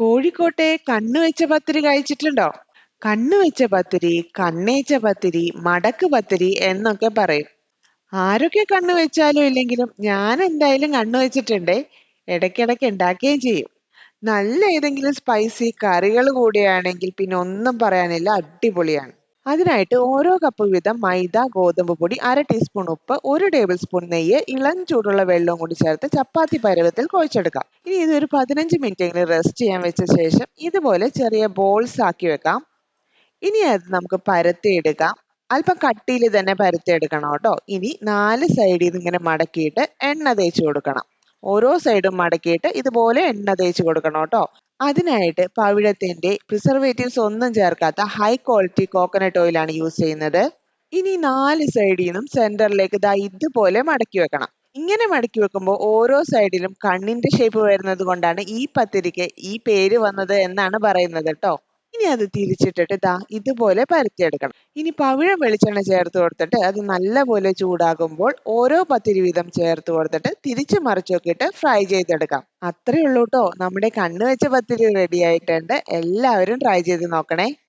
കോഴിക്കോട്ടെ കണ്ണുവെച്ച പത്തിരി കഴിച്ചിട്ടുണ്ടോ? കണ്ണുവെച്ച പത്തിരി, കണ്ണേച്ച പത്തിരി, മടക്ക് പത്തിരി എന്നൊക്കെ പറയും. ആരൊക്കെ കണ്ണു വെച്ചാലും ഇല്ലെങ്കിലും ഞാൻ എന്തായാലും കണ്ണു വെച്ചിട്ടുണ്ടേ. ഇടയ്ക്കിടയ്ക്ക് ഉണ്ടാക്കുകയും ചെയ്യും. നല്ല ഏതെങ്കിലും സ്പൈസി കറികൾ കൂടെയാണെങ്കിൽ പിന്നെ ഒന്നും പറയാനില്ല അടിപൊളിയാണ്. അതിനായിട്ട് ഓരോ കപ്പ് വീതം മൈദ, ഗോതമ്പ് പൊടി, അര ടീസ്പൂൺ ഉപ്പ്, ഒരു ടേബിൾ സ്പൂൺ നെയ്യ്, ഇളം ചൂടുള്ള വെള്ളവും കൂടി ചേർത്ത് ചപ്പാത്തി പരുവത്തിൽ കുഴച്ചെടുക്കാം. ഇനി ഇത് ഇതൊരു പതിനഞ്ച് മിനിറ്റെങ്കിലും റെസ്റ്റ് ചെയ്യാൻ വെച്ച ശേഷം ഇതുപോലെ ചെറിയ ബോൾസ് ആക്കി വെക്കാം. ഇനി അത് നമുക്ക് പരത്തിയെടുക്കാം. അല്പം കട്ടിയിൽ തന്നെ പരത്തിയെടുക്കണം കേട്ടോ. ഇനി നാല് സൈഡിൽ നിന്ന് ഇങ്ങനെ മടക്കിയിട്ട് എണ്ണ തേച്ച് കൊടുക്കണം. ഓരോ സൈഡും മടക്കിയിട്ട് ഇതുപോലെ എണ്ണ തേച്ച് കൊടുക്കണം കേട്ടോ. അതിനായിട്ട് പവിഴത്തിന്റെ പ്രിസർവേറ്റീവ്സ് ഒന്നും ചേർക്കാത്ത ഹൈ ക്വാളിറ്റി കോക്കനട്ട് ഓയിലാണ് യൂസ് ചെയ്യുന്നത്. ഇനി നാല് സൈഡിൽ നിന്നും സെന്ററിലേക്ക് ദാ ഇതുപോലെ മടക്കി വെക്കണം. ഇങ്ങനെ മടക്കി വെക്കുമ്പോൾ ഓരോ സൈഡിലും കണ്ണിന്റെ ഷേപ്പ് വരുന്നത് കൊണ്ടാണ് ഈ പത്തിരിക്ക് ഈ പേര് വന്നത് എന്നാണ് പറയുന്നത് ട്ടോ. ഇനി അത് തിരിച്ചിട്ടിട്ട് ദാ ഇതുപോലെ പരത്തിയെടുക്കണം. ഇനി പവിഴം വെളിച്ചെണ്ണ ചേർത്ത് കൊടുത്തിട്ട് അത് നല്ലപോലെ ചൂടാകുമ്പോൾ ഓരോ പത്തിരി വീതം ചേർത്ത് കൊടുത്തിട്ട് തിരിച്ചു മറിച്ചും നോക്കിയിട്ട് ഫ്രൈ ചെയ്തെടുക്കാം. അത്രേ ഉള്ളൂ ട്ടോ. നമ്മുടെ കണ്ണ് വെച്ച പത്തിരി റെഡി ആയിട്ടുണ്ട്. എല്ലാവരും ട്രൈ ചെയ്ത് നോക്കണേ.